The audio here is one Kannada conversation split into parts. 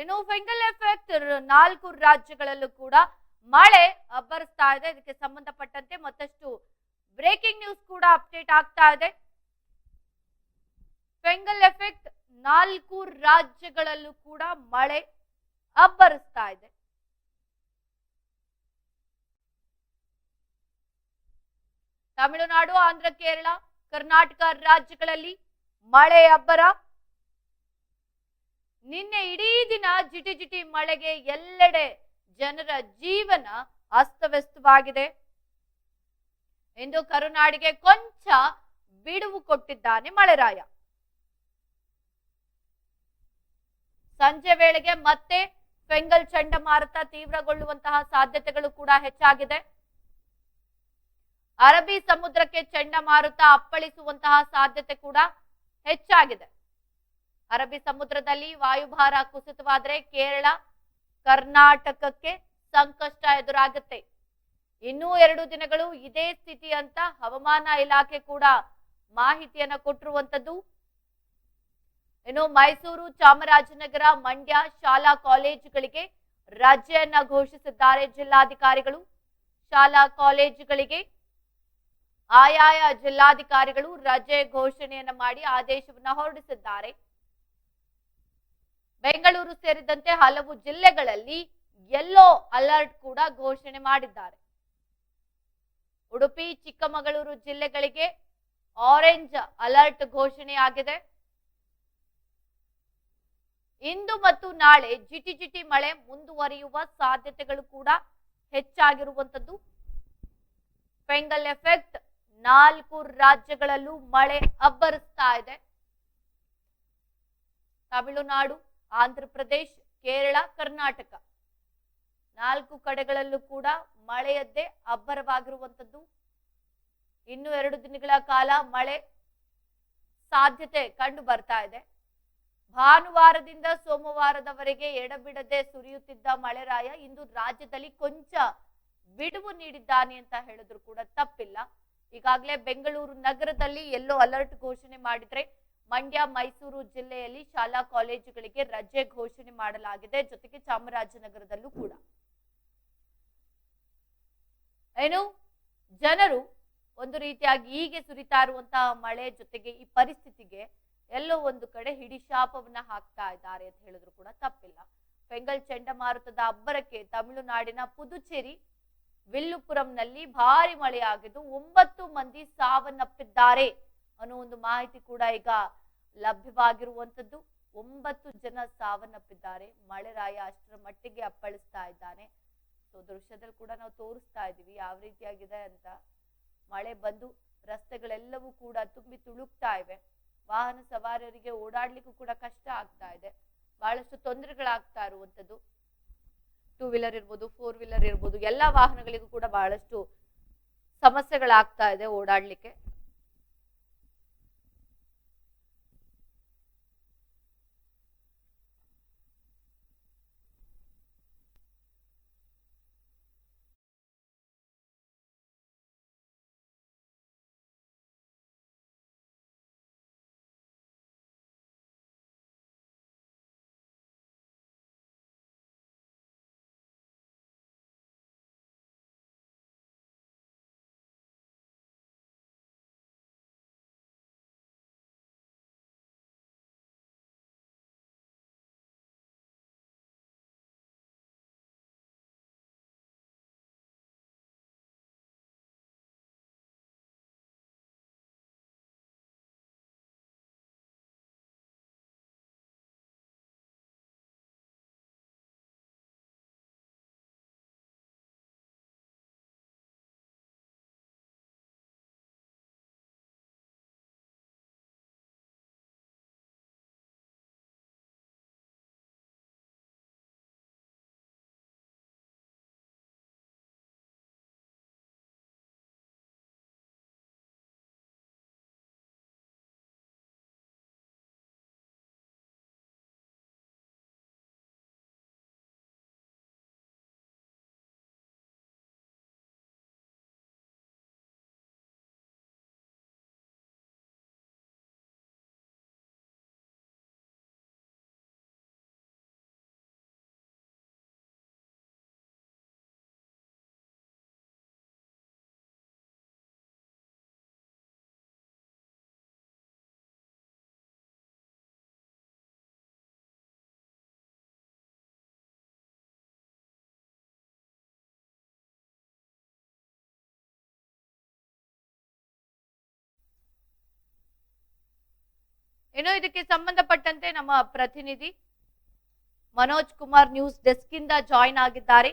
ಇನ್ನು ಫೆಂಗಲ್ ಎಫೆಕ್ಟ್ ನಾಲ್ಕು ರಾಜ್ಯಗಳಲ್ಲೂ ಕೂಡ ಮಳೆ ಅಬ್ಬರಿಸ್ತಾ ಇದೆ. ಇದಕ್ಕೆ ಸಂಬಂಧಪಟ್ಟಂತೆ ಮತ್ತಷ್ಟು ಬ್ರೇಕಿಂಗ್ ನ್ಯೂಸ್ ಕೂಡ ಅಪ್ಡೇಟ್ ಆಗ್ತಾ ಇದೆ. ಫೆಂಗಲ್ ಎಫೆಕ್ಟ್ ನಾಲ್ಕು ರಾಜ್ಯಗಳಲ್ಲೂ ಕೂಡ ಮಳೆ ಅಬ್ಬರಿಸ್ತಾ ಇದೆ. ತಮಿಳುನಾಡು, ಆಂಧ್ರ, ಕೇರಳ, ಕರ್ನಾಟಕ ರಾಜ್ಯಗಳಲ್ಲಿ ಮಳೆ ಅಬ್ಬರ. ನಿನ್ನೆ ಇಡೀ ದಿನ ಜಿಟಿ ಜಿಟಿ ಮಳೆಗೆ ಎಲ್ಲೆಡೆ ಜನರ ಜೀವನ ಅಸ್ತವ್ಯಸ್ತವಾಗಿದೆ. ಎಂದು ಕರುನಾಡಿಗೆ ಕೊಂಚ ಬಿಡುವು ಕೊಟ್ಟಿದ್ದಾನೆ ಮಳೆರಾಯ. ಸಂಜೆ ವೇಳೆಗೆ ಮತ್ತೆ ಫೆಂಗಲ್ ಚಂಡಮಾರುತ ತೀವ್ರಗೊಳ್ಳುವಂತಹ ಸಾಧ್ಯತೆಗಳು ಕೂಡ ಹೆಚ್ಚಾಗಿದೆ. ಅರಬ್ಬಿ ಸಮುದ್ರಕ್ಕೆ ಚಂಡಮಾರುತ ಅಪ್ಪಳಿಸುವಂತಹ ಸಾಧ್ಯತೆ ಕೂಡ ಹೆಚ್ಚಾಗಿದೆ. ಅರಬ್ಬಿ ಸಮುದ್ರದಲ್ಲಿ ವಾಯುಭಾರ ಕುಸಿತವಾದರೆ ಕೇರಳ ಕರ್ನಾಟಕಕ್ಕೆ ಸಂಕಷ್ಟ ಎದುರಾಗುತ್ತೆ. ಇನ್ನೂ ಎರಡು ದಿನಗಳು ಇದೇ ಸ್ಥಿತಿ ಅಂತ ಹವಾಮಾನ ಇಲಾಖೆ ಕೂಡ ಮಾಹಿತಿಯನ್ನ ಕೊಟ್ಟಿರುವಂತದ್ದು ಇನ್ನು ಮೈಸೂರು ಚಾಮರಾಜನಗರ ಮಂಡ್ಯ ಶಾಲಾ ಕಾಲೇಜುಗಳಿಗೆ ರಜೆಯನ್ನ ಘೋಷಿಸಿದ್ದಾರೆ ಜಿಲ್ಲಾಧಿಕಾರಿಗಳು. ಶಾಲಾ ಕಾಲೇಜುಗಳಿಗೆ ಆಯಾಯ ಜಿಲ್ಲಾಧಿಕಾರಿಗಳು ರಜೆ ಘೋಷಣೆಯನ್ನ ಮಾಡಿ ಆದೇಶವನ್ನ ಹೊರಡಿಸಿದ್ದಾರೆ. ಬೆಂಗಳೂರು ಸೇರಿದಂತೆ ಹಲವು ಜಿಲ್ಲೆಗಳಲ್ಲಿ ಯೆಲ್ಲೋ ಅಲರ್ಟ್ ಕೂಡ ಘೋಷಣೆ ಮಾಡಿದ್ದಾರೆ. ಉಡುಪಿ, ಚಿಕ್ಕಮಗಳೂರು ಜಿಲ್ಲೆಗಳಿಗೆ ಆರೆಂಜ್ ಅಲರ್ಟ್ ಘೋಷಣೆಯಾಗಿದೆ ಇಂದು ಮತ್ತು ನಾಳೆ ಜಿಟಿ ಜಿಟಿ ಮಳೆ ಮುಂದುವರಿಯುವ ಸಾಧ್ಯತೆಗಳು ಕೂಡ ಹೆಚ್ಚಾಗಿರುವಂತದ್ದು ಫೆಂಗಲ್ ಎಫೆಕ್ಟ್ ನಾಲ್ಕು ರಾಜ್ಯಗಳಲ್ಲೂ ಮಳೆ ಅಬ್ಬರಿಸ್ತಾ ಇದೆ. ತಮಿಳುನಾಡು ಆಂಧ್ರ ಪ್ರದೇಶ್, ಕೇರಳ, ಕರ್ನಾಟಕ. ನಾಲ್ಕು ಕಡೆಗಳಲ್ಲೂ ಕೂಡ ಮಳೆಯದ್ದೇ ಅಬ್ಬರವಾಗಿರುವಂತದ್ದು ಇನ್ನು ಎರಡು ದಿನಗಳ ಕಾಲ ಮಳೆ ಸಾಧ್ಯತೆ ಕಂಡು ಬರ್ತಾ ಇದೆ. ಭಾನುವಾರದಿಂದ ಸೋಮವಾರದವರೆಗೆ ಎಡಬಿಡದೆ ಸುರಿಯುತ್ತಿದ್ದ ಮಳೆರಾಯ ಇಂದು ರಾಜ್ಯದಲ್ಲಿ ಕೊಂಚ ಬಿಡುವು ನೀಡಿದ್ದಾನೆ ಅಂತ ಹೇಳಿದ್ರು ಕೂಡ ತಪ್ಪಿಲ್ಲ. ಈಗಾಗಲೇ ಬೆಂಗಳೂರು ನಗರದಲ್ಲಿ ಎಲ್ಲೋ ಅಲರ್ಟ್ ಘೋಷಣೆ ಮಾಡಿದ್ರೆ ಮಂಡ್ಯ, ಮೈಸೂರು ಜಿಲ್ಲೆಯಲ್ಲಿ ಶಾಲಾ ಕಾಲೇಜುಗಳಿಗೆ ರಜೆ ಘೋಷಣೆ ಮಾಡಲಾಗಿದೆ. ಜೊತೆಗೆ ಚಾಮರಾಜನಗರದಲ್ಲೂ ಕೂಡ. ಏನು? ಜನರು ಒಂದು ರೀತಿಯಾಗಿ ಹೀಗೆ ಸುರಿತಾ ಇರುವಂತಹ ಮಳೆ ಜೊತೆಗೆ ಈ ಪರಿಸ್ಥಿತಿಗೆ ಎಲ್ಲೋ ಒಂದು ಕಡೆ ಹಿಡಿಶಾಪವನ್ನ ಹಾಕ್ತಾ ಇದ್ದಾರೆ ಅಂತ ಹೇಳಿದ್ರು ಕೂಡ ತಪ್ಪಿಲ್ಲ. ಬೆಂಗಲ್ ಚಂಡಮಾರುತದ ಅಬ್ಬರಕ್ಕೆ ತಮಿಳುನಾಡಿನ ಪುದುಚೇರಿ, ವಿಲ್ಲುಪುರಂನಲ್ಲಿ ಭಾರಿ ಮಳೆಯಾಗಿದ್ದು ಒಂಬತ್ತು ಮಂದಿ ಸಾವನ್ನಪ್ಪಿದ್ದಾರೆ. ಅನ್ನೋ ಒಂದು ಮಾಹಿತಿ ಕೂಡ ಈಗ ಲಭ್ಯವಾಗಿರುವಂತದ್ದು ಒಂಬತ್ತು ಜನ ಸಾವನ್ನಪ್ಪಿದ್ದಾರೆ. ಮಳೆರಾಯ ಅಷ್ಟರ ಮಟ್ಟಿಗೆ ಅಪ್ಪಳಿಸ್ತಾ ಇದ್ದಾನೆ. ಸೊ ದೃಶ್ಯದಲ್ಲಿ ಕೂಡ ನಾವು ತೋರಿಸ್ತಾ ಇದೀವಿ ಯಾವ ರೀತಿಯಾಗಿದೆ ಅಂತ. ಮಳೆ ಬಂದು ರಸ್ತೆಗಳೆಲ್ಲವೂ ಕೂಡ ತುಂಬಿ ತುಳುಕ್ತಾ ಇವೆ. ವಾಹನ ಸವಾರರಿಗೆ ಓಡಾಡ್ಲಿಕ್ಕೂ ಕೂಡ ಕಷ್ಟ ಆಗ್ತಾ ಇದೆ. ಬಹಳಷ್ಟು ತೊಂದರೆಗಳಾಗ್ತಾ ಇರುವಂತದ್ದು ಟೂ ವೀಲರ್ ಇರ್ಬೋದು ಫೋರ್ ವೀಲರ್ ಇರ್ಬೋದು, ಎಲ್ಲಾ ವಾಹನಗಳಿಗೂ ಕೂಡ ಬಹಳಷ್ಟು ಸಮಸ್ಯೆಗಳಾಗ್ತಾ ಇದೆ ಓಡಾಡ್ಲಿಕ್ಕೆ. ಏನೋ ಇದಕ್ಕೆ ಸಂಬಂಧಪಟ್ಟಂತೆ ನಮ್ಮ ಪ್ರತಿನಿಧಿ ಮನೋಜ್ ಕುಮಾರ್ ನ್ಯೂಸ್ ಡೆಸ್ಕ್ ಇಂದ ಜಾಯಿನ್ ಆಗಿದ್ದಾರೆ.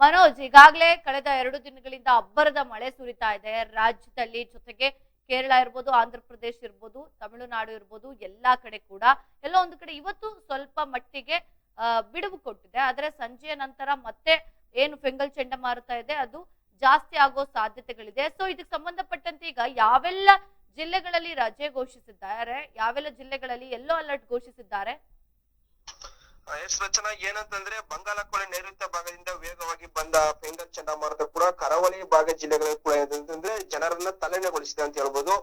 ಮನೋಜ್, ಈಗಾಗಲೇ ಕಳೆದ ಎರಡು ದಿನಗಳಿಂದ ಅಬ್ಬರದ ಮಳೆ ಸುರಿತಾ ಇದೆ. ರಾಜ್ಯದಲ್ಲಿ ಜೊತೆಗೆ ಕೇರಳ ಇರ್ಬೋದು, ಆಂಧ್ರ ಪ್ರದೇಶ ಇರ್ಬೋದು, ತಮಿಳುನಾಡು ಇರ್ಬೋದು, ಎಲ್ಲಾ ಕಡೆ ಕೂಡ ಎಲ್ಲ ಒಂದು ಕಡೆ ಇವತ್ತು ಸ್ವಲ್ಪ ಮಟ್ಟಿಗೆ ಬಿಡುವು ಕೊಟ್ಟಿದೆ. ಆದರೆ ಸಂಜೆಯ ನಂತರ ಮತ್ತೆ ಏನು ಫೆಂಗಲ್ ಚಂಡಮಾರುತ ಇದೆ. ಅದು ಜಾಸ್ತಿ ಆಗೋ ಸಾಧ್ಯತೆಗಳಿದೆ. ಸೊ ಇದಕ್ಕೆ ಸಂಬಂಧಪಟ್ಟಂತೆ ಈಗ ಯಾವೆಲ್ಲ ಜಿಲ್ಲೆಗಳಲ್ಲಿ ರಜೆ ಘೋಷಿಸಿದ್ದಾರೆ. ಯಾವೆಲ್ಲ ಜಿಲ್ಲೆಗಳಲ್ಲಿ ಯೆಲ್ಲೋ ಅಲರ್ಟ್ ಘೋಷಿಸಿದ್ದಾರೆ? ಎಸ್ ರಚನಾ ಏನಂತಂದ್ರೆ ಬಂಗಾಳಕೊಲ್ಲಿ ನೈಋತ್ಯ ಭಾಗದಿಂದ ವೇಗವಾಗಿ ಬಂದ ಫೆಂಗಲ್ ಚಂಡಮಾರುತ ಕೂಡ ಕರಾವಳಿ ಭಾಗ ಜಿಲ್ಲೆಗಳಲ್ಲಿ ಕೂಡ ಏನಂತಂದ್ರೆ ಜನರನ್ನ ತಲೆನಗೊಳಿಸಿದೆ ಅಂತ ಹೇಳ್ಬೋದು.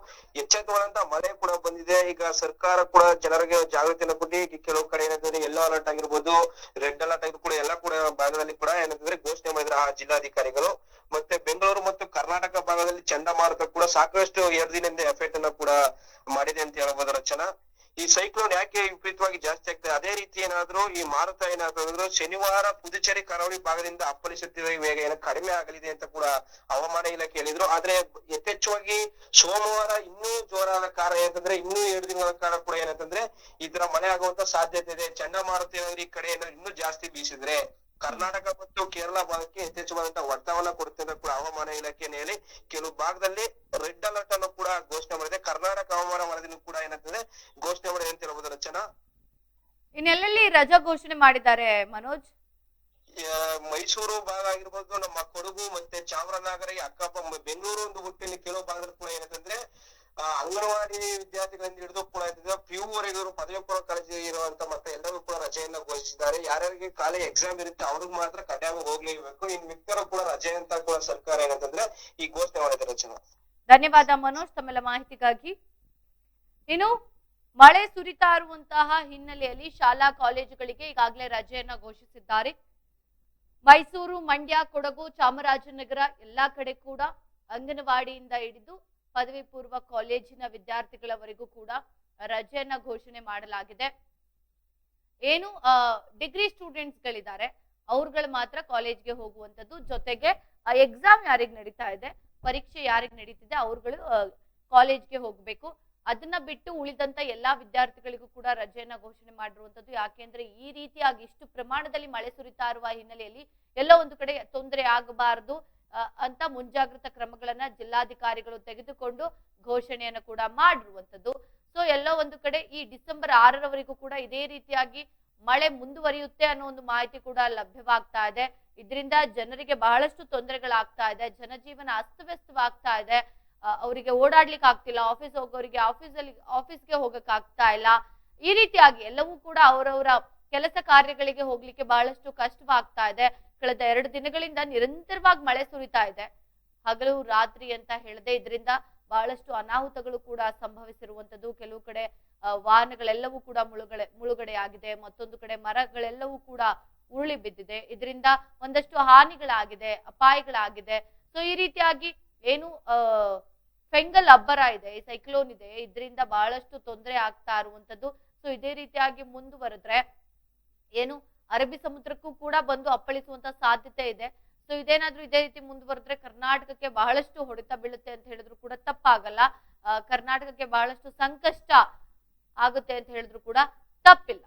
ಎಚ್ಚೆತ್ತುವಂತ ಮಳೆ ಕೂಡ ಬಂದಿದೆ. ಈಗ ಸರ್ಕಾರ ಕೂಡ ಜನರಿಗೆ ಜಾಗೃತಿಯನ್ನು ಕೊಟ್ಟು ಕೆಲವು ಕಡೆ ಏನಂತಂದ್ರೆ ಎಲ್ಲೋ ಅಲರ್ಟ್ ಆಗಿರ್ಬೋದು ರೆಡ್ ಅಲರ್ಟ್ ಆಗಿರ್ಬೋದು ಕೂಡ ಎಲ್ಲ ಕೂಡ ಭಾಗದಲ್ಲಿ ಕೂಡ ಏನಂತಂದ್ರೆ ಘೋಷಣೆ ಮಾಡಿದ್ರೆ ಆ ಜಿಲ್ಲಾಧಿಕಾರಿಗಳು. ಮತ್ತೆ ಬೆಂಗಳೂರು ಮತ್ತು ಕರ್ನಾಟಕ ಭಾಗದಲ್ಲಿ ಚಂಡಮಾರುತ ಕೂಡ ಸಾಕಷ್ಟು ಎರಡು ದಿನದಿಂದ ಎಫೆಕ್ಟ್ ಅನ್ನ ಕೂಡ ಮಾಡಿದೆ ಅಂತ ಹೇಳ್ಬೋದು ರಚನಾ. ಈ ಸೈಕ್ಲೋನ್ ಯಾಕೆ ವಿಪರೀತವಾಗಿ ಜಾಸ್ತಿ ಆಗ್ತದೆ ಅದೇ ರೀತಿ ಏನಾದ್ರು ಈ ಮಾರುತ ಏನಾದ್ರು ಶನಿವಾರ ಪುದುಚೇರಿ ಕರಾವಳಿ ಭಾಗದಿಂದ ಅಪ್ಪಳಿಸುತ್ತಿರುವ ವೇಗ ಏನೋ ಕಡಿಮೆ ಆಗಲಿದೆ ಅಂತ ಕೂಡ ಹವಾಮಾನ ಇಲಾಖೆ ಹೇಳಿದ್ರು. ಆದ್ರೆ ಯಥೇಚ್ಛವಾಗಿ ಸೋಮವಾರ ಇನ್ನೂ ಜೋರಾದ ಕಾರಣ ಏನಂತಂದ್ರೆ ಇನ್ನೂ ಎರಡು ದಿನಗಳ ಕಾರಣ ಕೂಡ ಏನಂತಂದ್ರೆ ಈ ತರ ಮಳೆ ಆಗುವಂತ ಸಾಧ್ಯತೆ ಇದೆ. ಚಂಡಮಾರುತ ಏನಾದ್ರು ಈ ಕಡೆ ಏನಾದ್ರು ಇನ್ನೂ ಜಾಸ್ತಿ ಬೀಸಿದ್ರೆ ಕರ್ನಾಟಕ ಮತ್ತು ಕೇರಳ ಭಾಗಕ್ಕೆ ಯಥೇಚ್ಛವಾದಂತಹ ಒತ್ತಡವನ್ನ ಕೊಡುತ್ತೆ ಕೂಡ ಹವಾಮಾನ ಇಲಾಖೆಯನ್ನು ಹೇಳಿ ಕೆಲವು ಭಾಗದಲ್ಲಿ ರೆಡ್ ಅಲರ್ಟ್ ಅನ್ನು ಕೂಡ ಘೋಷಣೆ ಮಾಡಿದೆ. ಕರ್ನಾಟಕ ಹವಾಮಾನ ವರದಿನೂ ಕೂಡ ಏನಾಗ್ತದೆ? ಘೋಷಣೆ ಮಾಡಿದೆ ಅಂತ ಹೇಳ್ಬೋದು ರಚನಾ? ಇನ್ನೆಲ್ಲೆಲ್ಲಿ ರಜಾ ಘೋಷಣೆ ಮಾಡಿದ್ದಾರೆ ಮನೋಜ್? ಮೈಸೂರು ಭಾಗ ಆಗಿರ್ಬೋದು ನಮ್ಮ ಕೊಡಗು ಮತ್ತೆ ಚಾಮರಾಜನಗರ ಅಕ್ಕಪ್ಪ ಬೆಂಗಳೂರು ಒಂದು ಹುಟ್ಟಿನ ಕೆಲವು ಭಾಗದಲ್ಲಿ ಕೂಡ ಅಂಗನವಾಡಿ ವಿದ್ಯಾರ್ಥಿಗಳಿಂದ ಹಿಡಿದು ಕೂಡ PU ವರೆಗೂ ಪದವಿ ಪೂರ್ವ ಕಾಲೇಜು ಇರುವಂತ ಮತ್ತೆ ಎಲ್ಲರೂ ಕೂಡ ರಜೆಯನ್ನ ಘೋಷಿಸಿದ್ದಾರೆ. ಯಾರ್ಯಾರಿಗೆ ಕಾಲೇಜ್ ಎಕ್ಸಾಮ್ ಇರುತ್ತೆ ಅವ್ರಿಗೆ ಮಾತ್ರ ಕಡ್ಡಾಯವಾಗಿ ಹೋಗ್ಲೇಬೇಕು. ಇನ್ ಮಿಕ್ಕರು ಕೂಡ ರಜೆ ಅಂತ ಕೂಡ ಸರ್ಕಾರ ಏನಂತಂದ್ರೆ ಈ ಘೋಷಣೆ ಮಾಡಿದೆ ರಚನೆ ಧನ್ಯವಾದ ಮನೋಜ್ ತಮ್ಮೆಲ್ಲ ಮಾಹಿತಿಗಾಗಿ. ಇನ್ನು ಮಳೆ ಸುರಿತಾ ಇರುವಂತಹ ಹಿನ್ನೆಲೆಯಲ್ಲಿ ಶಾಲಾ ಕಾಲೇಜುಗಳಿಗೆ ಈಗಾಗಲೇ ರಜೆಯನ್ನ ಘೋಷಿಸಿದ್ದಾರೆ. ಮೈಸೂರು, ಮಂಡ್ಯ, ಕೊಡಗು, ಚಾಮರಾಜನಗರ ಎಲ್ಲಾ ಕಡೆ ಕೂಡ ಅಂಗನವಾಡಿಯಿಂದ ಹಿಡಿದು ಪದವಿ ಪೂರ್ವ ಕಾಲೇಜಿನ ವಿದ್ಯಾರ್ಥಿಗಳವರೆಗೂ ಕೂಡ ರಜೆಯನ್ನ ಘೋಷಣೆ ಮಾಡಲಾಗಿದೆ. ಏನು ಡಿಗ್ರಿ ಸ್ಟೂಡೆಂಟ್ಸ್ ಗಳಿದ್ದಾರೆ ಅವ್ರುಗಳು ಮಾತ್ರ ಕಾಲೇಜ್ಗೆ ಹೋಗುವಂತದ್ದು ಜೊತೆಗೆ ಎಕ್ಸಾಮ್ ಯಾರಿಗ್ ನಡೀತಾ ಇದೆ, ಪರೀಕ್ಷೆ ಯಾರಿಗ್ ನಡೀತಿದೆ, ಅವ್ರುಗಳು ಕಾಲೇಜ್ಗೆ ಹೋಗ್ಬೇಕು. ಅದನ್ನ ಬಿಟ್ಟು ಉಳಿದಂತ ಎಲ್ಲಾ ವಿದ್ಯಾರ್ಥಿಗಳಿಗೂ ಕೂಡ ರಜೆಯನ್ನ ಘೋಷಣೆ ಮಾಡಿರುವಂತದ್ದು ಯಾಕೆಂದ್ರೆ, ಈ ರೀತಿಯಾಗಿ ಇಷ್ಟು ಪ್ರಮಾಣದಲ್ಲಿ ಮಳೆ ಸುರಿತಾ ಇರುವ ಹಿನ್ನೆಲೆಯಲ್ಲಿ ಎಲ್ಲ ಒಂದು ಕಡೆ ತೊಂದರೆ ಆಗಬಾರದು. ಅಂತ ಮುಂಜಾಗ್ರತಾ ಕ್ರಮಗಳನ್ನ ಜಿಲ್ಲಾಧಿಕಾರಿಗಳು ತೆಗೆದುಕೊಂಡು ಘೋಷಣೆಯನ್ನು ಕೂಡ ಮಾಡಿರುವಂತದ್ದು ಸೊ ಎಲ್ಲೋ ಒಂದು ಕಡೆ ಈ ಡಿಸೆಂಬರ್ ಆರರವರೆಗೂ ಕೂಡ ಇದೇ ರೀತಿಯಾಗಿ ಮಳೆ ಮುಂದುವರಿಯುತ್ತೆ ಅನ್ನೋ ಒಂದು ಮಾಹಿತಿ ಕೂಡ ಲಭ್ಯವಾಗ್ತಾ ಇದೆ. ಇದರಿಂದ ಜನರಿಗೆ ಬಹಳಷ್ಟು ತೊಂದರೆಗಳಾಗ್ತಾ ಇದೆ. ಜನಜೀವನ ಅಸ್ತವ್ಯಸ್ತವಾಗ್ತಾ ಇದೆ. ಅವರಿಗೆ ಓಡಾಡ್ಲಿಕ್ಕೆ ಆಗ್ತಿಲ್ಲ. ಆಫೀಸ್ ಹೋಗೋರಿಗೆ ಆಫೀಸಲ್ಲಿ, ಆಫೀಸ್ಗೆ ಹೋಗಕ್ ಆಗ್ತಾ ಇಲ್ಲ. ಈ ರೀತಿಯಾಗಿ ಎಲ್ಲವೂ ಕೂಡ ಅವರವರ ಕೆಲಸ ಕಾರ್ಯಗಳಿಗೆ ಹೋಗ್ಲಿಕ್ಕೆ ಬಹಳಷ್ಟು ಕಷ್ಟವಾಗ್ತಾ ಇದೆ. ಕಳೆದ ಎರಡು ದಿನಗಳಿಂದ ನಿರಂತರವಾಗಿ ಮಳೆ ಸುರಿತಾ ಇದೆ. ಹಗಲು ರಾತ್ರಿ ಅಂತ ಹೇಳದೆ ಇದರಿಂದ ಬಹಳಷ್ಟು ಅನಾಹುತಗಳು ಕೂಡ ಸಂಭವಿಸಿರುವಂತದ್ದು ಕೆಲವು ಕಡೆ ವಾಹನಗಳೆಲ್ಲವೂ ಕೂಡ ಮುಳುಗಡೆ ಮುಳುಗಡೆ ಆಗಿದೆ ಮತ್ತೊಂದು ಕಡೆ ಮರಗಳೆಲ್ಲವೂ ಕೂಡ ಉರುಳಿ ಬಿದ್ದಿದೆ. ಇದರಿಂದ ಒಂದಷ್ಟು ಹಾನಿಗಳಾಗಿದೆ, ಅಪಾಯಗಳಾಗಿದೆ. ಸೊ ಈ ರೀತಿಯಾಗಿ ಏನು ಫೆಂಗಲ್ ಅಬ್ಬರ ಇದೆ ಸೈಕ್ಲೋನ್ ಇದೆ. ಇದರಿಂದ ಬಹಳಷ್ಟು ತೊಂದರೆ ಆಗ್ತಾ ಇರುವಂತದ್ದು ಸೊ ಇದೇ ರೀತಿಯಾಗಿ ಮುಂದುವರೆದ್ರೆ ಏನು ಅರಬ್ಬಿ ಸಮುದ್ರಕ್ಕೂ ಕೂಡ ಬಂದು ಅಪ್ಪಳಿಸುವಂತ ಸಾಧ್ಯತೆ ಇದೆ. ಸೊ ಇದೇನಾದ್ರೂ ಇದೇ ರೀತಿ ಮುಂದುವರೆದ್ರೆ ಕರ್ನಾಟಕಕ್ಕೆ ಬಹಳಷ್ಟು ಹೊಡೆತ ಬೀಳುತ್ತೆ ಅಂತ ಹೇಳಿದ್ರು ಕೂಡ ತಪ್ಪಾಗಲ್ಲ. ಕರ್ನಾಟಕಕ್ಕೆ ಬಹಳಷ್ಟು ಸಂಕಷ್ಟ ಆಗುತ್ತೆ ಅಂತ ಹೇಳಿದ್ರು ಕೂಡ ತಪ್ಪಿಲ್ಲ.